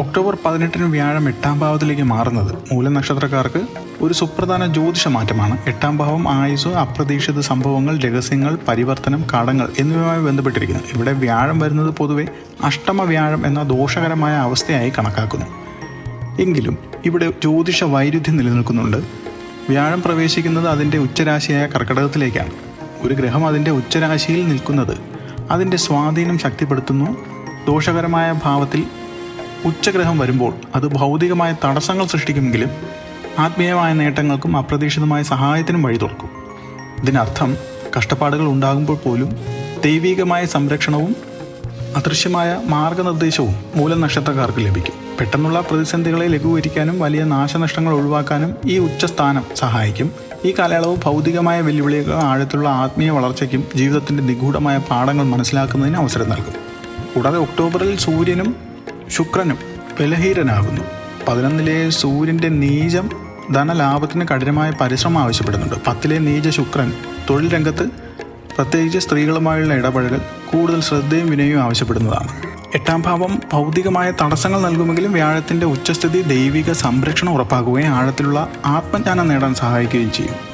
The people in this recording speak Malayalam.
ഒക്ടോബർ പതിനെട്ടിന് വ്യാഴം എട്ടാം ഭാവത്തിലേക്ക് മാറുന്നത് മൂലനക്ഷത്രക്കാർക്ക് ഒരു സുപ്രധാന ജ്യോതിഷ മാറ്റമാണ്. എട്ടാം ഭാവം ആയുസ് അപ്രതീക്ഷിത സംഭവങ്ങൾ രഹസ്യങ്ങൾ പരിവർത്തനം കടങ്ങൾ എന്നിവയുമായി ബന്ധപ്പെട്ടിരിക്കുന്നു. ഇവിടെ വ്യാഴം വരുന്നത് പൊതുവെ അഷ്ടമ വ്യാഴം എന്ന ദോഷകരമായ അവസ്ഥയായി കണക്കാക്കുന്നു. എങ്കിലും ഇവിടെ ജ്യോതിഷ വൈരുദ്ധ്യം നിലനിൽക്കുന്നുണ്ട്. വ്യാഴം പ്രവേശിക്കുന്നത് അതിന്റെ ഉച്ചരാശിയായ കർക്കടകത്തിലേക്കാണ്. ഒരു ഗ്രഹം അതിന്റെ ഉച്ചരാശിയിൽ നിൽക്കുന്നത് അതിന്റെ സ്വാധീനം ശക്തിപ്പെടുത്തുന്നു. ദോഷകരമായ ഭാവത്തിൽ ഉച്ചഗ്രഹം വരുമ്പോൾ അത് ഭൗതികമായ തടസ്സങ്ങൾ സൃഷ്ടിക്കുമെങ്കിലും ആത്മീയമായ നേട്ടങ്ങൾക്കും അപ്രതീക്ഷിതമായ സഹായത്തിനും വഴി തുറക്കും. ഇതിനർത്ഥം കഷ്ടപ്പാടുകൾ ഉണ്ടാകുമ്പോൾ പോലും ദൈവികമായ സംരക്ഷണവും അദൃശ്യമായ മാർഗനിർദ്ദേശവും മൂലനക്ഷത്രക്കാർക്ക് ലഭിക്കും. പെട്ടെന്നുള്ള പ്രതിസന്ധികളെ ലഘൂകരിക്കാനും വലിയ നാശനഷ്ടങ്ങൾ ഒഴിവാക്കാനും ഈ ഉച്ചസ്ഥാനം സഹായിക്കും. ഈ കാലയളവ് ഭൗതികമായ വെല്ലുവിളികൾ ആഴത്തിലുള്ള ആത്മീയ വളർച്ചയ്ക്കും ജീവിതത്തിന്റെ നിഗൂഢമായ പാഠങ്ങൾ മനസ്സിലാക്കുന്നതിന് അവസരം നൽകും. കൂടാതെ ഒക്ടോബറിൽ സൂര്യനും ശുക്രനും ബലഹീനനാകുന്നു. പതിനൊന്നിലെ സൂര്യന്റെ നീചം ധനലാഭത്തിന് കഠിനമായ പരിശ്രമം ആവശ്യപ്പെടുന്നുണ്ട്. പത്തിലെ നീച ശുക്രൻ തൊഴിൽ രംഗത്ത് പ്രത്യേകിച്ച് സ്ത്രീകളുമായുള്ള ഇടപഴകൽ കൂടുതൽ ശ്രദ്ധയും വിനയവും ആവശ്യപ്പെടുന്നതാണ്. എട്ടാം ഭാവം ഭൗതികമായ തടസ്സങ്ങൾ നൽകുമെങ്കിലും വ്യാഴത്തിന്റെ ഉച്ചസ്ഥിതി ദൈവിക സംരക്ഷണം ഉറപ്പാക്കുകയും ആഴത്തിലുള്ള ആത്മജ്ഞാനം നേടാൻ സഹായിക്കുകയും ചെയ്യും.